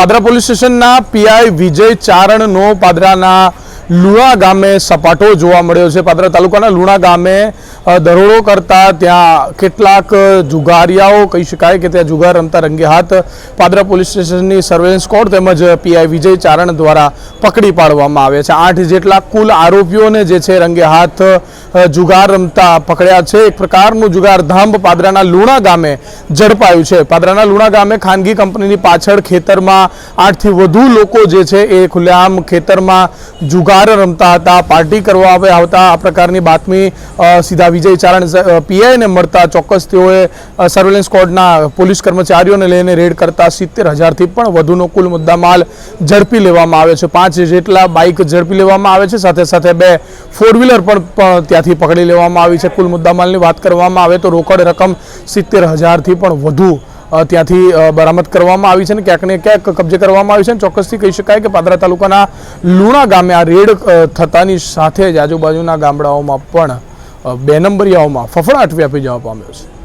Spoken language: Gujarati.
પાદરા પોલીસ સ્ટેશનના પીઆઈ વિજય ચારણનો પાદરાના લુણા ગામે સપાટો જોવા મળ્યો છે. પાદરા તાલુકાના લુણા ગામે દરોડો કરતા ત્યાં કેટલાક જુગારિયાઓ, કહી શકાય કે ત્યાં જુગાર રમતા રંગે હાથ પાદરા પોલીસ સ્ટેશનની સર્વેલન્સ સ્કોડ તેમજ પીઆઈ વિજય ચારણ દ્વારા પકડી પાડવામાં આવ્યા છે. આઠ જેટલા કુલ આરોપીઓને જે છે રંગે હાથ જુગાર રમતા પકડ્યા છે. એક પ્રકારનું જુગાર ધામ પાદરાના લુણા ગામે ઝડપાયું છે. પાદરાના લુણા ગામે ખાનગી કંપનીની પાછળ ખેતરમાં આઠથી વધુ લોકો જે છે એ ખુલ્લેઆમ ખેતરમાં જુગાર રમતા હતા, પાર્ટી કરવા હવે આવતા આ પ્રકારની બાતમી સીધા વિજય ચારણ પીઆઈને મળતા ચોક્કસ તેઓએ સર્વેલન્સ સ્કોડના પોલીસ કર્મચારીઓને લઈને રેડ કરતા સિત્તેર હજારથી પણ વધુનો કુલ મુદ્દામાલ ઝડપી લેવામાં આવે છે. પાંચ જેટલા બાઇક ઝડપી લેવામાં આવે છે, સાથે સાથે બે ફોર વ્હીલર પણ ત્યાંથી પકડી લેવામાં આવી છે. કુલ મુદ્દામાલની વાત કરવામાં આવે તો રોકડ રકમ સિત્તેર હજારથી પણ વધુ ત્યાંથી બરામદ કરવામાં આવી છે અને ક્યાંક ને ક્યાંક કબજે કરવામાં આવી છે અને ચોક્કસથી કહી શકાય કે પાદરા તાલુકાના લુણા ગામે આ રેડ થતાની સાથે જ આજુબાજુના ગામડાઓમાં પણ બે નંબરિયાઓમાં ફફડાટ વ્યાપી જવા પામ્યો છે.